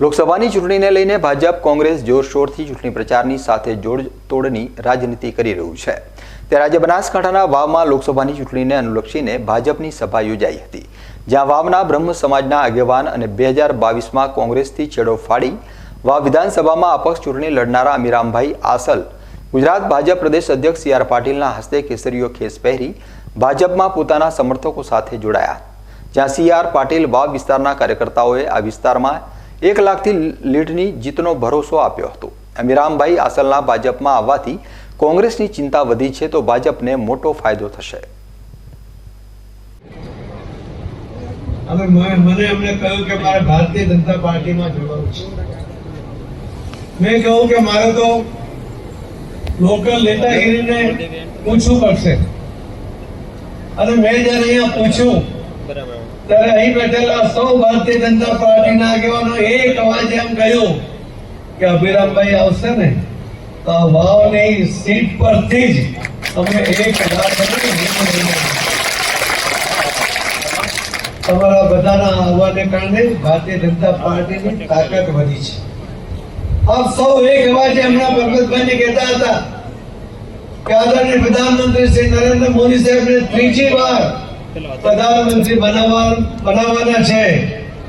લોકસભાની ચૂંટણીને લઈને ભાજપ કોંગ્રેસ જોરશોરથી ચૂંટણી પ્રચારની સાથે જોડતોડની રાજનીતિ કરી રહ્યું છે. ત્યારે આજે બનાસકાંઠાના વાવમાં લોકસભાની ચૂંટણીને અનુલક્ષીને ભાજપની સભા યોજાઈ હતી. જ્યાં વાવના બ્રહ્મ સમાજના આગેવાન અને બે હજાર બાવીસમાં કોંગ્રેસથી છેડો ફાડી વાવ વિધાનસભામાં અપક્ષ ચૂંટણી લડનારા અમીરામભાઈ આસલ, ગુજરાત ભાજપ પ્રદેશ અધ્યક્ષ સી આર પાટીલના હસ્તે કેસરીઓ ખેસ પહેરી ભાજપમાં પોતાના સમર્થકો સાથે જોડાયા. જ્યાં સી આર પાટીલ વાવ વિસ્તારના કાર્યકર્તાઓએ આ વિસ્તારમાં એક લાખથી લીડની જીતનો ભરોસો આપ્યો હતો. અમીરામભાઈ આસલના ભાજપમાં આવવાથી કોંગ્રેસની ચિંતા વધી છે તો ભાજપને મોટો ફાયદો થશે. હવે મને એમને કહ્યું કે મારે ભારતીય જનતા પાર્ટીમાં જોડાવું છે. મેં કહ્યું કે મારે તો લોકલ નેતાગીરીને પૂછવું પડશે. અને મેં જ્યારે અહીંયા પૂછ્યું ત્યારે અહીં બેઠેલા સૌ ભારતીય જનતા પાર્ટીના આગેવાનો એક અવાજે એમ કહ્યું કે અભિરામભાઈ આવશે ને, તો આ વાવની સીટ પરથી જ અમે એક લાખ અને વીસ મહિના તમારા બધાના આવવાને કારણે ભારતીય જનતા પાર્ટીની તાકાત વધી છે. આપ સૌ એક અવાજે હમણાં પરબતભાઈને કહેતા હતા કે આદરણીય પ્રધાનમંત્રી શ્રી નરેન્દ્ર મોદી સાહેબને ત્રીજી વાર પ્રધાનમંત્રી બનાવવા બનાવવાના છે.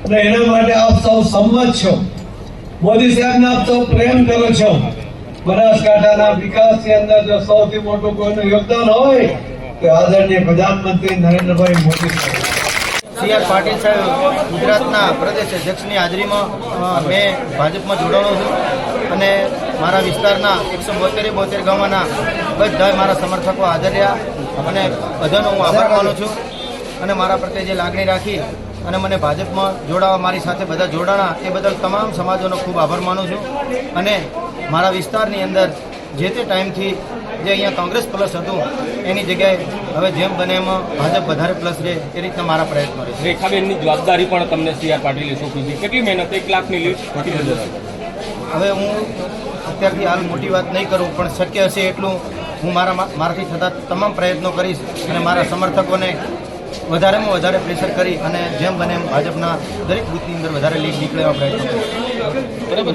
અને એના માટે આપ સૌ સંમત છો. મોદી સાહેબને આપ સૌ પ્રેમ કરો છો. બનાસકાંઠાના વિકાસની અંદર જો સૌથી મોટું કોઈનું યોગદાન હોય તો આદરણીય પ્રધાનમંત્રી નરેન્દ્રભાઈ મોદી સાહેબ. સી આર પાટીલ સાહેબ ગુજરાતના પ્રદેશ અધ્યક્ષની હાજરીમાં મેં ભાજપમાં જોડાણો છું. અને મારા વિસ્તારના એકસો બોતેરે બોતેર ગામના બધા મારા સમર્થકો હાજર રહ્યા. અને બધાનો હું આભાર માનું છું. અને મારા પ્રત્યે જે લાગણી રાખી અને મને ભાજપમાં જોડાવા મારી સાથે બધા જોડાણા એ બદલ તમામ સમાજોનો ખૂબ આભાર માનું છું. અને મારા વિસ્તારની અંદર જે તે ટાઈમથી જે અહીંયા કોંગ્રેસ પ્લસ હતું એની જગ્યાએ હવે જેમ બને એમાં ભાજપ વધારે પ્લસ રહે એ રીતના મારા પ્રયત્નો રહેશે. રેખાબેનની જવાબદારી પણ તમને સી આર પાટીલે સોંપી છે. કેટલી મહેનત એક લાખની લીડ હવે હું અત્યારથી હાલ મોટી વાત નહીં કરું પણ શક્ય હશે એટલું હું મારા મારાથી થતા તમામ પ્રયત્નો કરીશ અને મારા સમર્થકોને વધારેમાં વધારે પ્રેશર કરી અને જેમ બને એમ ભાજપના દરેક બૂથની અંદર વધારે લીડ નીકળે એવા પ્રયત્નો બરાબર?